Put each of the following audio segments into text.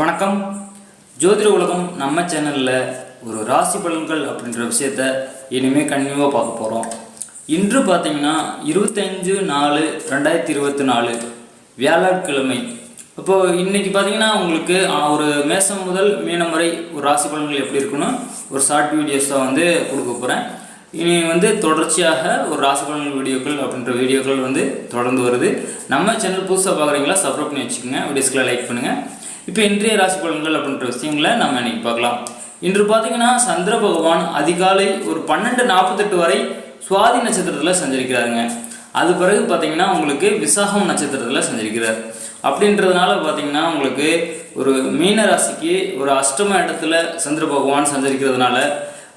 வணக்கம். ஜோதிட உலகம் நம்ம சேனலில் ஒரு ராசி பலன்கள் அப்படின்ற விஷயத்த இனிமேல் கண்டினியூவாக பார்க்க போகிறோம் இன்று பார்த்தீங்கன்னா இருபத்தஞ்சு நாலு ரெண்டாயிரத்தி இருபத்தி நாலு வியாழக்கிழமை. இப்போது இன்னைக்கு பார்த்தீங்கன்னா உங்களுக்கு ஒரு மேசம் முதல் மீனம் வரை ஒரு ராசி பலன்கள் எப்படி இருக்குன்னு ஒரு ஷார்ட் வீடியோஸாக வந்து கொடுக்க போகிறேன் இனி வந்து தொடர்ச்சியாக ஒரு ராசி பலன்கள் வீடியோக்கள் அப்படின்ற வீடியோக்கள் வந்து தொடர்ந்து வருது. நம்ம சேனல் புதுசாக பார்க்குறீங்களா சப்ஸ்கிரைப் பண்ணி வச்சுக்கோங்க. வீடியோஸ்களை லைக் பண்ணுங்கள் இப்போ இன்றைய ராசி பலன்கள் அப்படின்ற விஷயங்களை நம்ம இன்னைக்கு பார்க்கலாம். இன்று பார்த்தீங்கன்னா சந்திர பகவான் அதிகாலை ஒரு பன்னெண்டு நாற்பத்தெட்டு வரை சுவாதி நட்சத்திரத்தில் சஞ்சரிக்கிறாருங்க. அது பிறகு பார்த்தீங்கன்னா உங்களுக்கு விசாகம் நட்சத்திரத்தில் சஞ்சரிக்கிறார். அப்படின்றதுனால பார்த்தீங்கன்னா உங்களுக்கு ஒரு மீன ராசிக்கு ஒரு அஷ்டம இடத்துல சந்திர பகவான் சஞ்சரிக்கிறதுனால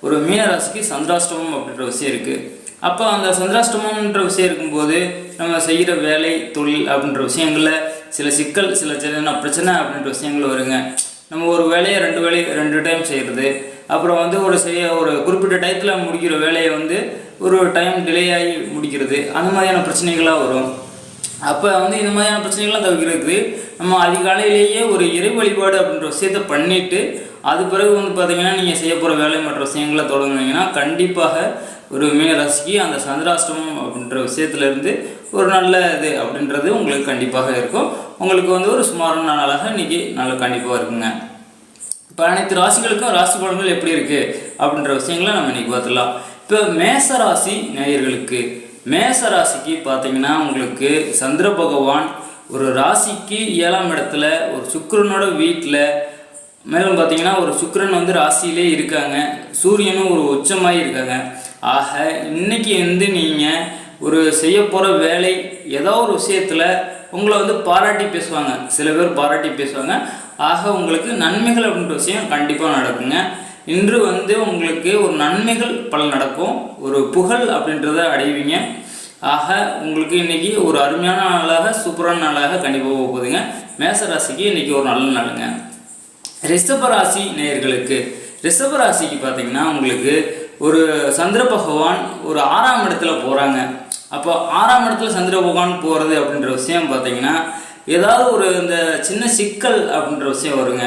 ஒரு மீன ராசிக்கு சந்திராஷ்டமம் அப்படின்ற விஷயம் இருக்குது அப்போ அந்த சந்திராஷ்டமம்ன்ற விஷயம் இருக்கும்போது நம்ம செய்கிற வேலை தொழில் அப்படின்ற விஷயங்களில் சில சிக்கல் சில சின்ன பிரச்சனை அப்படின்ற விஷயங்கள் வருங்க. நம்ம ஒரு வேலையை ரெண்டு வேலையை ரெண்டு டைம் செய்கிறது அப்புறம் வந்து ஒரு செய்ய ஒரு குறிப்பிட்ட டயத்தில் முடிக்கிற வேலையை வந்து ஒரு டைம் டிலே ஆகி முடிக்கிறது அந்த மாதிரியான பிரச்சனைகளாக வரும். அப்போ வந்து இந்த மாதிரியான பிரச்சனைகள்லாம் தவிர்க்கிறதுக்கு நம்ம அதிகாலையிலேயே ஒரு இறை வழிபாடு அப்படின்ற விஷயத்த பண்ணிவிட்டு அது பிறகு வந்து பார்த்திங்கன்னா நீங்கள் செய்ய போகிற வேலை மற்ற விஷயங்களை தொடங்குனீங்கன்னா கண்டிப்பாக ஒரு மீனராசிக்கு அந்த சந்திராஷ்டமம் அப்படின்ற விஷயத்துலேருந்து ஒரு நல்ல இது அப்படின்றது உங்களுக்கு கண்டிப்பாக இருக்கும். உங்களுக்கு வந்து ஒரு சுமாரான நாளாக இன்றைக்கி நல்ல கண்டிப்பாக இருக்குங்க. இப்போ அனைத்து ராசிகளுக்கும் ராசி பலன்கள் எப்படி இருக்குது அப்படின்ற விஷயங்களை நம்ம இன்றைக்கி பார்த்துடலாம். இப்போ மேச ராசி நேயர்களுக்கு மேச ராசிக்கு பார்த்தீங்கன்னா உங்களுக்கு சந்திர பகவான் ஒரு ராசிக்கு ஏழாம் இடத்துல ஒரு சுக்கரனோட வீட்டில் மேலும் பார்த்தீங்கன்னா ஒரு சுக்கரன் வந்து ராசியிலே இருக்காங்க. சூரியனும் ஒரு உச்சமாகி இருக்காங்க. ஆக இன்னைக்கு வந்து நீங்கள் ஒரு செய்ய போகிற வேலை ஏதோ ஒரு விஷயத்தில் உங்களை வந்து பாராட்டி பேசுவாங்க. சில பேர் பாராட்டி பேசுவாங்க. ஆக உங்களுக்கு நன்மைகள் அப்படின்ற விஷயம் கண்டிப்பாக நடக்குங்க. இன்று வந்து உங்களுக்கு ஒரு நன்மைகள் பல நடக்கும். ஒரு புகழ் அப்படின்றத அடைவீங்க. ஆக உங்களுக்கு இன்னைக்கு ஒரு அருமையான நாளாக சூப்பரான நாளாக கண்டிப்பாக போக போகுதுங்க. மேச ராசிக்கு இன்றைக்கி ஒரு நல்ல நாளுங்க. ரிஷபராசி நேயர்களுக்கு ரிஷபராசிக்கு பார்த்தீங்கன்னா உங்களுக்கு ஒரு சந்திர பகவான் ஒரு ஆறாம் இடத்துல போகிறாங்க அப்போ ஆறாம் இடத்துல சந்திர பகவான் போகிறது அப்படின்ற விஷயம் பார்த்தீங்கன்னா ஏதாவது ஒரு இந்த சின்ன சிக்கல் அப்படின்ற விஷயம் வருங்க.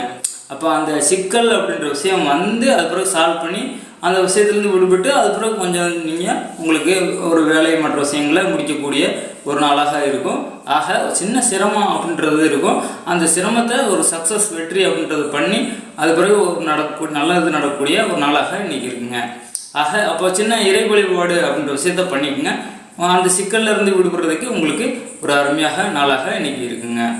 அப்போ அந்த சிக்கல் அப்படின்ற விஷயம் வந்து அது பிறகு சால்வ் பண்ணி அந்த விஷயத்துலேருந்து விடுபட்டு அது பிறகு கொஞ்சம் நீங்கள் உங்களுக்கு ஒரு வேலை மற்ற விஷயங்களை முடிக்கக்கூடிய ஒரு நாளாக இருக்கும். ஆக சின்ன சிரமம் அப்படின்றது இருக்கும். அந்த சிரமத்தை ஒரு சக்ஸஸ் வெற்றி அப்படின்றது பண்ணி அது பிறகு ஒரு நடக்க நல்லது நடக்கக்கூடிய ஒரு நாளாக இன்றைக்கி இருக்குங்க. ஆக அப்போ சின்ன இறை வழிபாடு அப்படின்ற விஷயத்த பண்ணிக்கோங்க. அந்த சிக்கல்ல இருந்து விடுபடுறதுக்கு உங்களுக்கு ஒரு அருமையாக நாளாக இன்னைக்கு இருக்குங்க.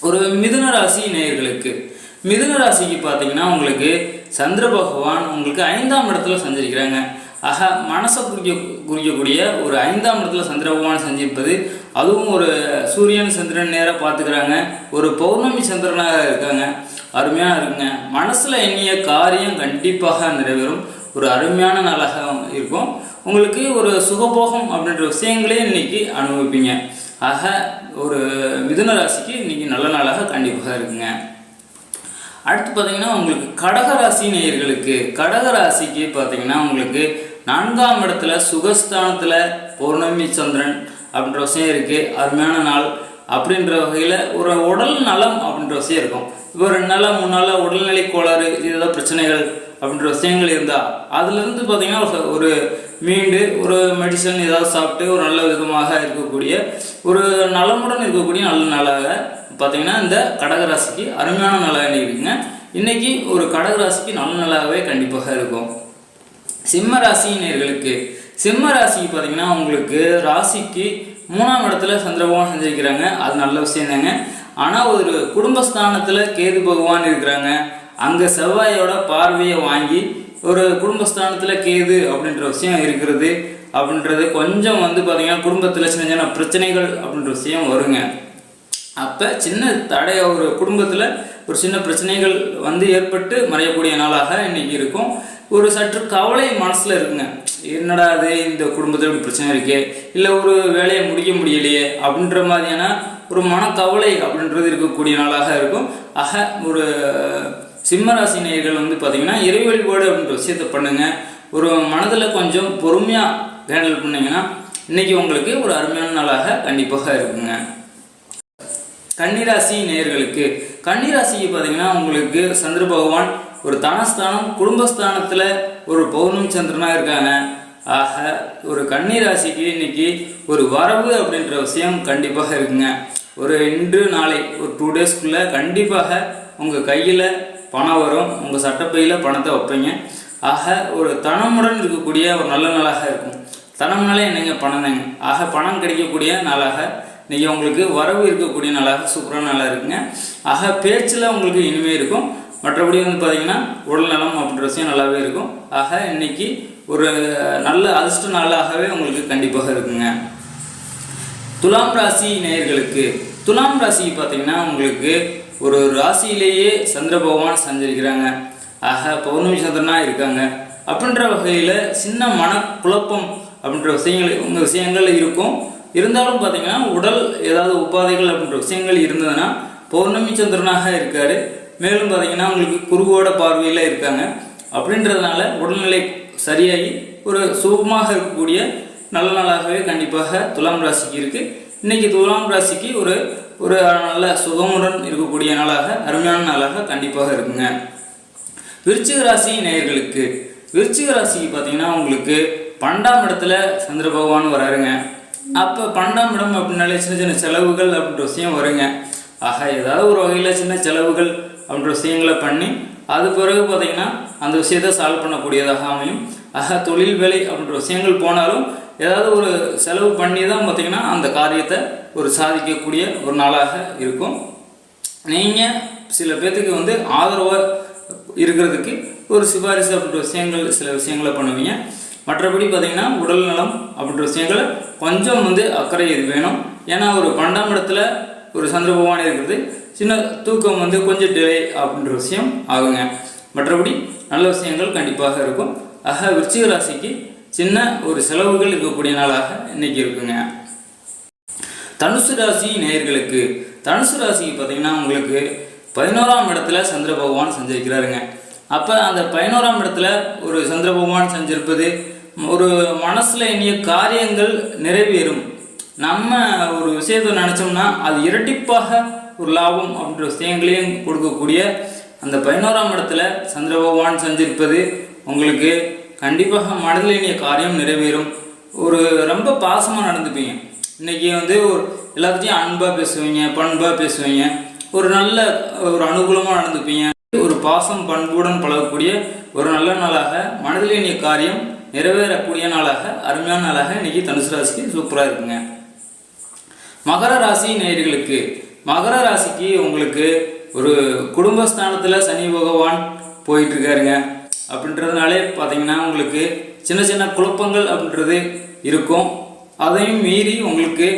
ஒரு மிதுன ராசி நேயர்களுக்கு மிதுன ராசிக்கு பார்த்தீங்கன்னா உங்களுக்கு சந்திர பகவான் உங்களுக்கு ஐந்தாம் இடத்துல சஞ்சரிக்கிறாங்க. ஆக மனசை குறிக்க குறிக்கக்கூடிய ஒரு ஐந்தாம் இடத்துல சந்திர பகவான் சஞ்சரிப்பது அதுவும் ஒரு சூரியன் சந்திரன் நேராக பார்த்துக்கிறாங்க ஒரு பௌர்ணமி சந்திரனாக இருக்காங்க. அருமையாக இருக்குங்க. மனசில் எண்ணிய காரியம் கண்டிப்பாக நிறைவேறும். ஒரு அருமையான நாளாக இருக்கும். உங்களுக்கு ஒரு சுகபோகம் அப்படின்ற விஷயங்களே இன்னைக்கு அனுபவிப்பீங்க. ஆக ஒரு மிதுன ராசிக்கு இன்னைக்கு நல்ல நாளாக கண்டிப்பாக இருக்குங்க. அடுத்து பார்த்தீங்கன்னா உங்களுக்கு கடக ராசி நேயர்களுக்கு கடக ராசிக்கு பார்த்தீங்கன்னா உங்களுக்கு நான்காம் இடத்துல சுகஸ்தானத்தில் பௌர்ணமி சந்திரன் அப்படின்ற விஷயம் இருக்குது அருமையான நாள் அப்படின்ற வகையில் ஒரு உடல் நலம் அப்படின்ற விஷயம் இருக்கும். இப்போ ரெண்டு நாளாக மூணு நாளாக உடல்நிலை கோளாறு இதெல்லாம் பிரச்சனைகள் அப்படின்ற விஷயங்கள் இருந்தால் அதுலேருந்து பார்த்திங்கன்னா ஒரு- மீண்டு ஒரு மெடிசன் ஏதாவது சாப்பிட்டு ஒரு நல்ல விதமாக இருக்கக்கூடிய ஒரு நலமுடன் இருக்கக்கூடிய நல்ல நாளாக பார்த்தீங்கன்னா இந்த கடகராசிக்கு அருமையான நாளாக இருக்குங்க இன்னைக்கு ஒரு கடகராசிக்கு நல்ல நாளாகவே கண்டிப்பாக இருக்கும். சிம்ம ராசினியர்களுக்கு சிம்ம ராசிக்கு பார்த்தீங்கன்னா உங்களுக்கு ராசிக்கு மூணாம் இடத்துல சந்திரபகவான் செஞ்சிருக்கிறாங்க. அது நல்ல விஷயம் தாங்க ஆனால் ஒரு குடும்பஸ்தானத்தில் கேது பகவான் இருக்கிறாங்க. அங்கே செவ்வாயோட பார்வையை வாங்கி ஒரு குடும்பஸ்தானத்தில் கேது அப்படின்ற விஷயம் இருக்கிறது அப்படின்றது கொஞ்சம் வந்து பார்த்தீங்கன்னா குடும்பத்தில் சின்ன சின்ன பிரச்சனைகள் அப்படின்ற விஷயம் வருங்க. அப்போ சின்ன தடை ஒரு குடும்பத்தில் ஒரு சின்ன பிரச்சனைகள் வந்து ஏற்பட்டு மறையக்கூடிய நாளாக இன்னைக்கு இருக்கும். ஒரு சற்று கவலை மனசில் இருக்குங்க. என்னடா அது இந்த குடும்பத்தில் பிரச்சனை இருக்கே? இல்லை ஒரு வேலையை முடிக்க முடியலையே அப்படின்ற மாதிரியான ஒரு மனக்கவலை அப்படின்றது இருக்கக்கூடிய நாளாக இருக்கும். ஆக ஒரு சிம்மராசி நேயர்கள் வந்து பார்த்தீங்கன்னா இறை வழிபாடு அப்படின்ற விஷயத்த பண்ணுங்க. ஒரு மனதில் கொஞ்சம் பொறுமையாக ஹேண்டில் பண்ணீங்கன்னா இன்னைக்கு உங்களுக்கு ஒரு அருமையான நாளாக கண்டிப்பாக இருக்குங்க. கன்னிராசி நேயர்களுக்கு கன்னிராசிக்கு பார்த்தீங்கன்னா உங்களுக்கு சந்திர பகவான் ஒரு தனஸ்தானம் குடும்பஸ்தானத்தில் ஒரு பௌர்ணமி சந்திரனாக இருக்காங்க. ஆக ஒரு கன்னிராசிக்கு இன்னைக்கு ஒரு வரவு அப்படின்ற விஷயம் கண்டிப்பாக இருக்குங்க. ஒரு இன்று நாளை ஒரு டூ டேஸ்க்குள்ளே கண்டிப்பாக உங்கள் கையில் பணம் வரும். உங்கள் சட்டப்பையில் பணத்தை வைப்பீங்க. ஆக ஒரு தனமுடன் இருக்கக்கூடிய ஒரு நல்ல நாளாக இருக்கும். தனம்னாலே என்னங்க? பணம் தாங்க ஆக பணம் கிடைக்கக்கூடிய நாளாக இன்றைக்கி உங்களுக்கு வரவு இருக்கக்கூடிய நாளாக சூப்பரான நாளாக இருக்குங்க. ஆக பேச்சில் உங்களுக்கு இனிமே இருக்கும். மற்றபடி வந்து பார்த்தீங்கன்னா உடல் நலம் அப்படின்ற விஷயம் நல்லாவே இருக்கும். ஆக இன்னைக்கு ஒரு நல்ல அதிர்ஷ்ட நாளாகவே உங்களுக்கு கண்டிப்பாக இருக்குங்க. துலாம் ராசி நேயர்களுக்கு துலாம் ராசி பார்த்தீங்கன்னா உங்களுக்கு ஒரு ராசியிலேயே சந்திர பகவான் சஞ்சரிக்கிறாங்க. ஆக பௌர்ணமி சந்திரனா இருக்காங்க. அப்படின்ற வகையில் சின்ன மனக்குழப்பம் அப்படின்ற விஷயங்கள் உங்கள் விஷயங்கள் இருக்கும். இருந்தாலும் பார்த்தீங்கன்னா உடல் ஏதாவது உபாதைகள் அப்படின்ற விஷயங்கள் இருந்ததுன்னா பௌர்ணமி சந்திரனாக இருக்காரு. மேலும் பார்த்தீங்கன்னா உங்களுக்கு குருவோட பார்வையில் இருக்காங்க. அப்படின்றதுனால உடல்நிலை சரியாகி ஒரு சுகமாக இருக்கக்கூடிய நல்ல நாளாகவே கண்டிப்பாக துலாம் ராசிக்கு இருக்குது இன்னைக்கு துலாம் ராசிக்கு ஒரு ஒரு நல்ல சுகமுடன் இருக்கக்கூடிய நாளாக அருமையான நாளாக கண்டிப்பாக இருக்குங்க. விருச்சிக ராசி நேயர்களுக்கு விருச்சிக ராசிக்கு பார்த்தீங்கன்னா உங்களுக்கு பன்னெண்டாம் இடத்துல சந்திர பகவான் வராருங்க. அப்போ பன்னெண்டாம் இடம் அப்படின்னாலே சின்ன சின்ன செலவுகள் அப்படின்ற விஷயம் வருங்க. ஆக ஏதாவது ஒரு வகையில் சின்ன செலவுகள் அப்படின்ற விஷயங்களை பண்ணி அது பிறகு பார்த்தீங்கன்னா அந்த விஷயத்தை சால்வ் பண்ணக்கூடியதாக அமையும். ஆக தொழில் வேலை அப்படின்ற விஷயங்கள் போனாலும் ஏதாவது ஒரு செலவு பண்ணி தான் பார்த்தீங்கன்னா அந்த காரியத்தை ஒரு சாதிக்கக்கூடிய ஒரு நாளாக இருக்கும். நீங்கள் சில பேர்த்துக்கு வந்து ஆதரவாக இருக்கிறதுக்கு ஒரு சிபாரிசு அப்படின்ற விஷயங்கள் சில விஷயங்களை பண்ணுவீங்க. மற்றபடி பார்த்தீங்கன்னா உடல் நலம் அப்படின்ற விஷயங்களை கொஞ்சம் வந்து அக்கறை இது வேணும். ஏன்னா ஒரு பன்னெண்டாம் இடத்துல ஒரு சந்திர பகவான் இருக்கிறது. சின்ன தூக்கம் வந்து கொஞ்சம் டிலே அப்படின்ற விஷயம் ஆகுங்க. மற்றபடி நல்ல விஷயங்கள் கண்டிப்பாக இருக்கும். ஆக விருச்சிக ராசிக்கு சின்ன ஒரு செலவுகள் இருக்கக்கூடிய நாளாக இன்னைக்கு இருக்குங்க. தனுசு ராசி நேயர்களுக்கு தனுசு ராசி பார்த்தீங்கன்னா உங்களுக்கு பதினோராம் இடத்துல சந்திர பகவான் செஞ்சிருக்கிறாருங்க. அப்போ அந்த பதினோராம் இடத்துல ஒரு சந்திர பகவான் செஞ்சிருப்பது ஒரு மனசில் இனிய காரியங்கள் நிறைவேறும். நம்ம ஒரு விஷயத்தை நினச்சோம்னா அது இரட்டிப்பாக ஒரு லாபம் அப்படின்ற விஷயங்களையும் கொடுக்கக்கூடிய அந்த பதினோராம் இடத்துல சந்திர பகவான் செஞ்சிருப்பது உங்களுக்கு கண்டிப்பாக மனதில் இனிய காரியம் நிறைவேறும். ஒரு ரொம்ப பாசமாக நடந்துப்பீங்க. இன்னைக்கு வந்து ஒரு எல்லாத்தையும் அன்பாக பேசுவீங்க பண்பாக பேசுவீங்க. ஒரு நல்ல ஒரு அனுகூலமாக நடந்துப்பீங்க. ஒரு பாசம் பண்புடன் பழகக்கூடிய ஒரு நல்ல நாளாக மனதில் இனிய காரியம் நிறைவேறக்கூடிய நாளாக அருமையான நாளாக இன்னைக்கு தனுசு ராசிக்கு சூப்பராக இருக்குங்க. மகர ராசி நேயர்களுக்கு மகர ராசிக்கு உங்களுக்கு ஒரு குடும்பஸ்தானத்தில் சனி பகவான் போயிட்டு இருக்காருங்க. அப்படின்றதுனாலே பார்த்தீங்கன்னா உங்களுக்கு சின்ன சின்ன குழப்பங்கள் அப்படின்றது இருக்கும். அதையும் மீறி உங்களுக்கு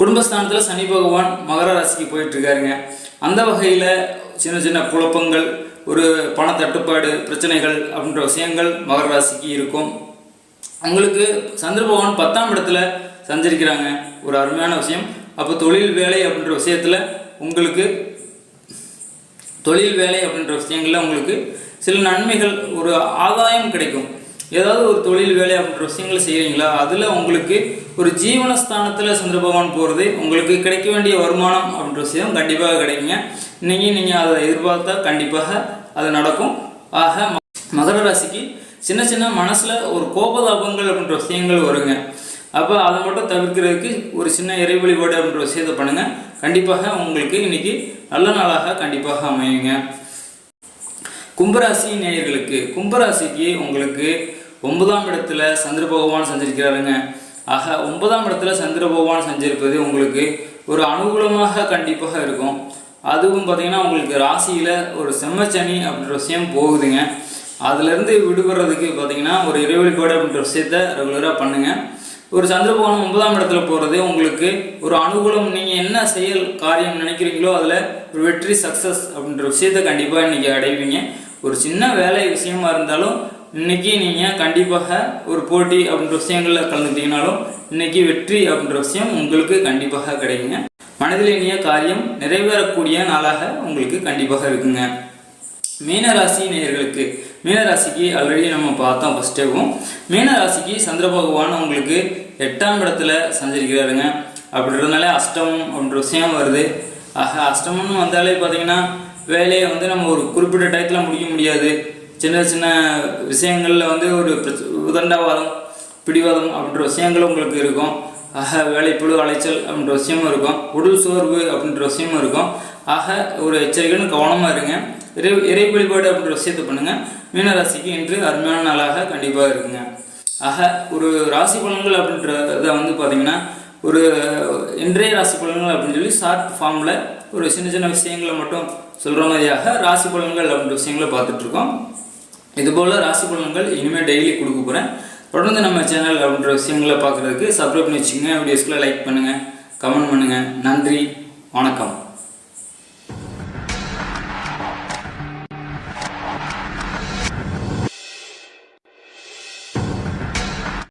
குடும்பஸ்தானத்தில் சனி பகவான் மகர ராசிக்கு போயிட்டு இருக்காருங்க அந்த வகையில் சின்ன சின்ன குழப்பங்கள் ஒரு பண தட்டுப்பாடு பிரச்சனைகள் அப்படின்ற விஷயங்கள் மகர ராசிக்கு இருக்கும். உங்களுக்கு சந்திர பகவான் பத்தாம் இடத்துல சஞ்சரிக்கிறாங்க. ஒரு அருமையான விஷயம். அப்போ தொழில் வேலை அப்படின்ற விஷயத்தில் உங்களுக்கு தொழில் வேலை அப்படின்ற விஷயங்கள்ல உங்களுக்கு சில நன்மைகள் ஒரு ஆதாயம் கிடைக்கும். ஏதாவது ஒரு தொழில் வேலை அப்படின்ற விஷயங்களை செய்கிறீங்களா அதில் உங்களுக்கு ஒரு ஜீவனஸ்தானத்தில் சந்திர பகவான் போகிறது உங்களுக்கு கிடைக்க வேண்டிய வருமானம் அப்படின்ற விஷயம் கண்டிப்பாக கிடைக்குங்க. இன்றைக்கி நீங்கள் அதை எதிர்பார்த்தா கண்டிப்பாக அது நடக்கும். ஆக ம- மகர ராசிக்கு சின்ன சின்ன மனசில் ஒரு கோபதாபங்கள் அப்படின்ற விஷயங்கள் வருங்க. அப்போ அதை மட்டும் தவிர்க்கிறதுக்கு ஒரு சின்ன இறை வழிபாடு அப்படின்ற விஷயத்தை பண்ணுங்கள் கண்டிப்பாக உங்களுக்கு இன்றைக்கி நல்ல நாளாக கண்டிப்பாக அமையுங்க. கும்பராசி நேயர்களுக்கு கும்பராசிக்கு உங்களுக்கு ஒன்பதாம் இடத்துல சந்திர பகவான் சஞ்சரிக்கிறாருங்க. ஆக ஒன்பதாம் இடத்துல சந்திர பகவான் சஞ்சரிப்பது உங்களுக்கு ஒரு அனுகூலமாக கண்டிப்பாக இருக்கும். அதுவும் பார்த்தீங்கன்னா உங்களுக்கு ராசியில் ஒரு செம்மச்சனி அப்படின்ற விஷயம் போகுதுங்க. அதுலேருந்து விடுபடுறதுக்கு பார்த்தீங்கன்னா ஒரு இறைவழிபாடு அப்படின்ற விஷயத்த ரெகுலராக பண்ணுங்கள் ஒரு சந்திர பகவான் ஒன்பதாம் இடத்துல போகிறது உங்களுக்கு ஒரு அனுகூலம். நீங்கள் என்ன செயல் காரியம் நினைக்கிறீங்களோ அதில் ஒரு வெற்றி சக்ஸஸ் அப்படின்ற விஷயத்த கண்டிப்பாக இன்றைக்கி அடைவீங்க. ஒரு சின்ன வேலை விஷயமா இருந்தாலும் இன்னைக்கு நீங்கள் கண்டிப்பாக ஒரு போட்டி அப்படின்ற விஷயங்களில் கலந்துக்கிட்டீங்கனாலும் இன்னைக்கு வெற்றி அப்படின்ற விஷயம் உங்களுக்கு கண்டிப்பாக கிடைக்குங்க. மனதிலேனிய காரியம் நிறைவேறக்கூடிய நாளாக உங்களுக்கு கண்டிப்பாக இருக்குங்க. மீனராசி நேயர்களுக்கு மீனராசிக்கு ஆல்ரெடி நம்ம பார்த்தோம் ஃபஸ்ட்டேவும் மீனராசிக்கு சந்திர பகவான் உங்களுக்கு எட்டாம் இடத்துல சஞ்சரிக்கிறாருங்க. அப்படின்றதுனால அஷ்டமம் அப்படின்ற விஷயம் வருது. ஆக அஷ்டமம்னு வந்தாலே பார்த்தீங்கன்னா வேலையை வந்து நம்ம ஒரு குறிப்பிட்ட டயத்தில் முடிக்க முடியாது. சின்ன சின்ன விஷயங்களில் வந்து ஒரு பிரச்ச- உதண்டாவாதம் பிடிவாதம் அப்படின்ற விஷயங்கள் உங்களுக்கு இருக்கும். ஆக வேலைப்பழு அலைச்சல் அப்படின்ற விஷயமும் இருக்கும். உடல் சோர்வு அப்படின்ற விஷயமும் இருக்கும். ஆக ஒரு எச்சரிக்கைன்னு கவனமாக இருங்க. இறை இறை வழிபாடு அப்படின்ற விஷயத்தை பண்ணுங்க. மீனராசிக்கு இன்று அருமையான நாளாக கண்டிப்பாக இருக்குங்க. ஆக ஒரு ராசி பலன்கள் அப்படின்றத வந்து பார்த்திங்கன்னா ஒரு இன்றைய ராசி பலன்கள் அப்படின்னு சொல்லி ஷார்ட் ஃபார்மில் ஒரு சின்ன சின்ன விஷயங்களை மட்டும் சொல்கிற மாதிரியாக ராசி பலன்கள் அப்படின்ற விஷயங்களை பார்த்துட்ருக்கோம். இதுபோல் ராசி பலன்கள் இனிமேல் டெய்லி கொடுக்க போகிறேன் தொடர்ந்து நம்ம சேனல் அப்படின்ற விஷயங்களை பார்க்குறதுக்கு சப்ஸ்கிரைப் பண்ணி வச்சுக்கோங்க. வீடியோஸ்க்குள்ள லைக் பண்ணுங்கள் கமெண்ட் பண்ணுங்கள் நன்றி வணக்கம்.